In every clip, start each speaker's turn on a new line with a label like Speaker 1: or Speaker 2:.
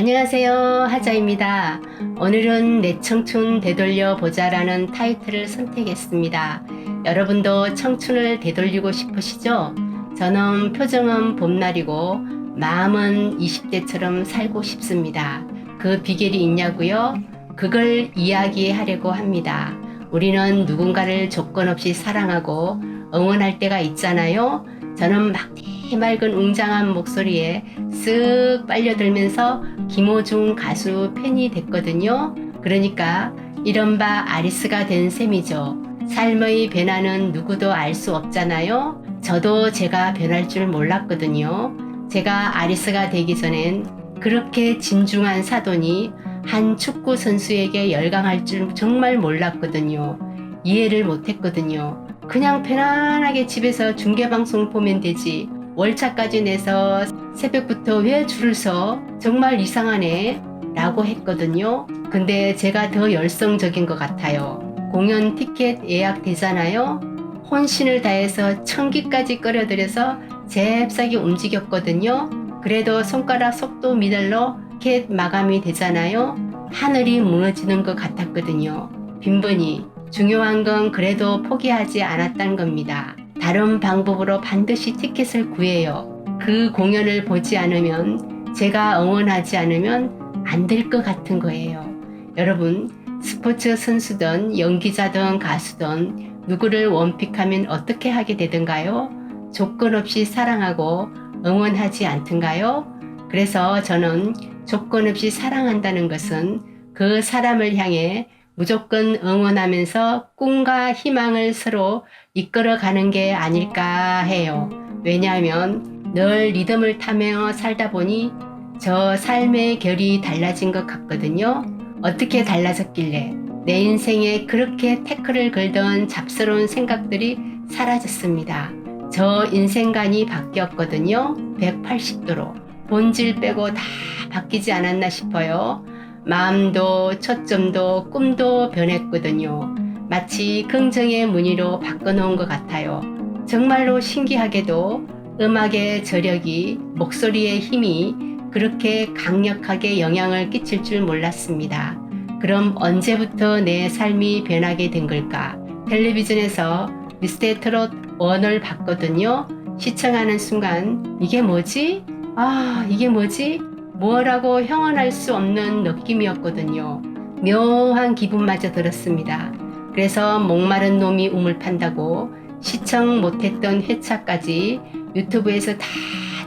Speaker 1: 안녕하세요. 하자입니다. 오늘은 내 청춘 되돌려 보자라는 타이틀을 선택했습니다. 여러분도 청춘을 되돌리고 싶으시죠? 저는 표정은 봄날이고 마음은 20대처럼 살고 싶습니다. 그 비결이 있냐고요? 그걸 이야기하려고 합니다. 우리는 누군가를 조건 없이 사랑하고 응원할 때가 있잖아요. 저는 막 맑은 웅장한 목소리에 쓱 빨려들면서 김호중 가수 팬이 됐거든요. 그러니까 이른바 아리스가 된 셈이죠. 삶의 변화는 누구도 알 수 없잖아요. 저도 제가 변할 줄 몰랐거든요. 제가 아리스가 되기 전엔 그렇게 진중한 사돈이 한 축구 선수에게 열광할 줄 정말 몰랐거든요. 이해를 못했거든요. 그냥 편안하게 집에서 중계방송 보면 되지. 월차까지 내서 새벽부터 왜 줄을 서? 정말 이상하네. 라고 했거든요. 근데 제가 더 열성적인 것 같아요. 공연 티켓 예약 되잖아요. 혼신을 다해서 천기까지 끌어들여서 잽싸게 움직였거든요. 그래도 손가락 속도 미달로 티켓 마감이 되잖아요. 하늘이 무너지는 것 같았거든요. 빈번히 중요한 건 그래도 포기하지 않았다는 겁니다. 다른 방법으로 반드시 티켓을 구해요. 그 공연을 보지 않으면 제가 응원하지 않으면 안 될 것 같은 거예요. 여러분, 스포츠 선수든 연기자든 가수든 누구를 원픽하면 어떻게 하게 되던가요? 조건 없이 사랑하고 응원하지 않던가요? 그래서 저는 조건 없이 사랑한다는 것은 그 사람을 향해 무조건 응원하면서 꿈과 희망을 서로 이끌어가는 게 아닐까 해요. 왜냐하면 늘 리듬을 타며 살다 보니 저 삶의 결이 달라진 것 같거든요. 어떻게 달라졌길래 내 인생에 그렇게 태클을 걸던 잡스러운 생각들이 사라졌습니다. 저 인생관이 바뀌었거든요. 180도로. 본질 빼고 다 바뀌지 않았나 싶어요. 마음도 초점도 꿈도 변했거든요. 마치 긍정의 무늬로 바꿔놓은 것 같아요. 정말로 신기하게도 음악의 저력이 목소리의 힘이 그렇게 강력하게 영향을 끼칠 줄 몰랐습니다. 그럼 언제부터 내 삶이 변하게 된 걸까? 텔레비전에서 미스터 트롯 원을 봤거든요. 시청하는 순간 이게 뭐지? 아 이게 뭐지? 뭐라고 형언할 수 없는 느낌이었거든요. 묘한 기분마저 들었습니다. 그래서 목마른 놈이 우물 판다고 시청 못했던 회차까지 유튜브에서 다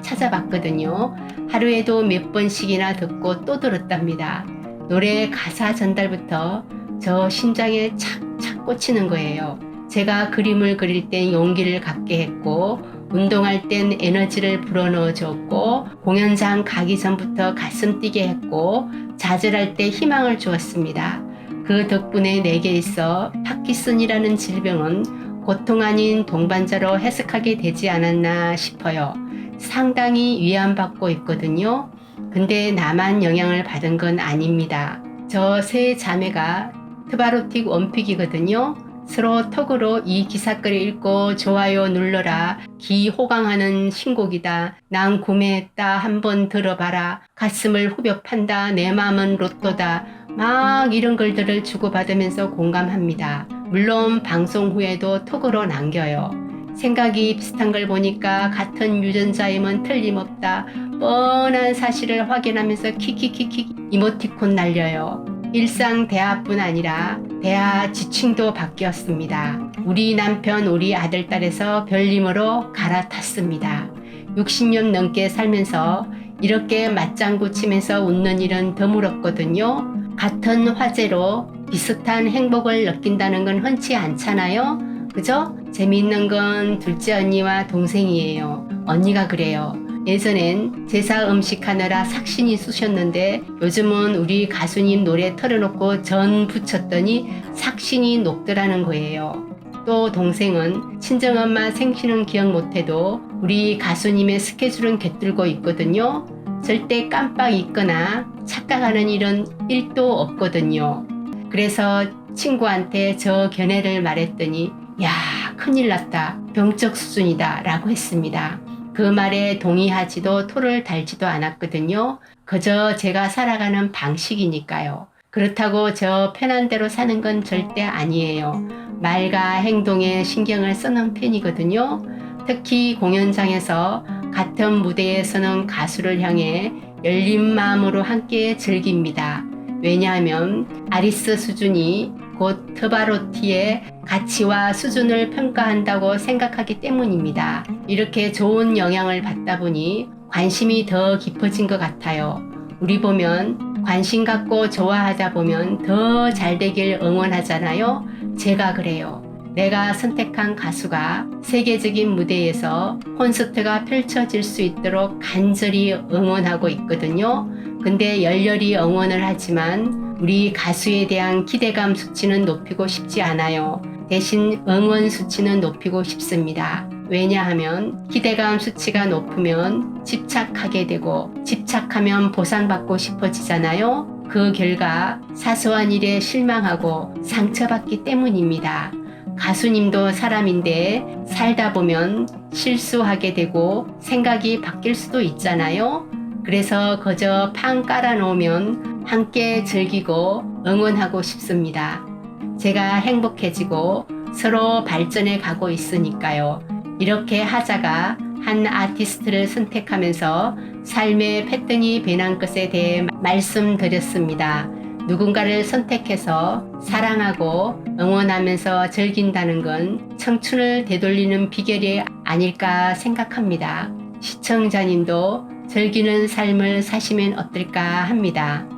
Speaker 1: 찾아봤거든요. 하루에도 몇 번씩이나 듣고 또 들었답니다. 노래 가사 전달부터 저 심장에 착착 꽂히는 거예요. 제가 그림을 그릴 땐 용기를 갖게 했고, 운동할 땐 에너지를 불어넣어 줬고, 공연장 가기 전부터 가슴 뛰게 했고, 좌절할 때 희망을 주었습니다. 그 덕분에 내게 있어 파키슨이라는 질병은 고통 아닌 동반자로 해석하게 되지 않았나 싶어요. 상당히 위안받고 있거든요. 근데 나만 영향을 받은 건 아닙니다. 저 세 자매가 트바로틱 원픽이거든요. 서로 톡으로 이 기사글을 읽고 좋아요 눌러라. 기호강하는 신곡이다. 난 구매했다. 한번 들어봐라. 가슴을 후벼 판다. 내 마음은 로또다. 막 이런 글들을 주고받으면서 공감합니다. 물론 방송 후에도 톡으로 남겨요. 생각이 비슷한 걸 보니까 같은 유전자임은 틀림없다. 뻔한 사실을 확인하면서 키키키키 이모티콘 날려요. 일상 대화뿐 아니라 대화 지칭도 바뀌었습니다. 우리 남편, 우리 아들, 딸에서 별님으로 갈아탔습니다. 60년 넘게 살면서 이렇게 맞장구 치면서 웃는 일은 드물었거든요. 같은 화제로 비슷한 행복을 느낀다는 건 흔치 않잖아요. 그죠? 재미있는 건 둘째 언니와 동생이에요. 언니가 그래요. 예전엔 제사 음식 하느라 삭신이 쑤셨는데 요즘은 우리 가수님 노래 틀어놓고 전 부쳤더니 삭신이 녹더라는 거예요. 또 동생은 친정엄마 생신은 기억 못해도 우리 가수님의 스케줄은 곁들고 있거든요. 절대 깜빡 잊거나 착각하는 일은 1도 없거든요. 그래서 친구한테 저 견해를 말했더니 야 큰일 났다 병적 수준이다 라고 했습니다. 그 말에 동의하지도 토를 달지도 않았거든요. 그저 제가 살아가는 방식이니까요. 그렇다고 저 편한 대로 사는 건 절대 아니에요. 말과 행동에 신경을 쓰는 편이거든요. 특히 공연장에서 같은 무대에 서는 가수를 향해 열린 마음으로 함께 즐깁니다. 왜냐하면 아리스 수준이 곧 트바로티의 가치와 수준을 평가한다고 생각하기 때문입니다. 이렇게 좋은 영향을 받다 보니 관심이 더 깊어진 것 같아요. 우리 보면 관심 갖고 좋아하다 보면 더 잘 되길 응원하잖아요. 제가 그래요. 내가 선택한 가수가 세계적인 무대에서 콘서트가 펼쳐질 수 있도록 간절히 응원하고 있거든요. 근데 열렬히 응원을 하지만 우리 가수에 대한 기대감 수치는 높이고 싶지 않아요. 대신 응원 수치는 높이고 싶습니다. 왜냐하면 기대감 수치가 높으면 집착하게 되고 집착하면 보상받고 싶어지잖아요. 그 결과 사소한 일에 실망하고 상처받기 때문입니다. 가수님도 사람인데 살다 보면 실수하게 되고 생각이 바뀔 수도 있잖아요. 그래서 그저 판 깔아놓으면 함께 즐기고 응원하고 싶습니다. 제가 행복해지고 서로 발전해 가고 있으니까요. 이렇게 하자가 한 아티스트를 선택하면서 삶의 패턴이 변한 것에 대해 말씀드렸습니다. 누군가를 선택해서 사랑하고 응원하면서 즐긴다는 건 청춘을 되돌리는 비결이 아닐까 생각합니다. 시청자님도 즐기는 삶을 사시면 어떨까 합니다.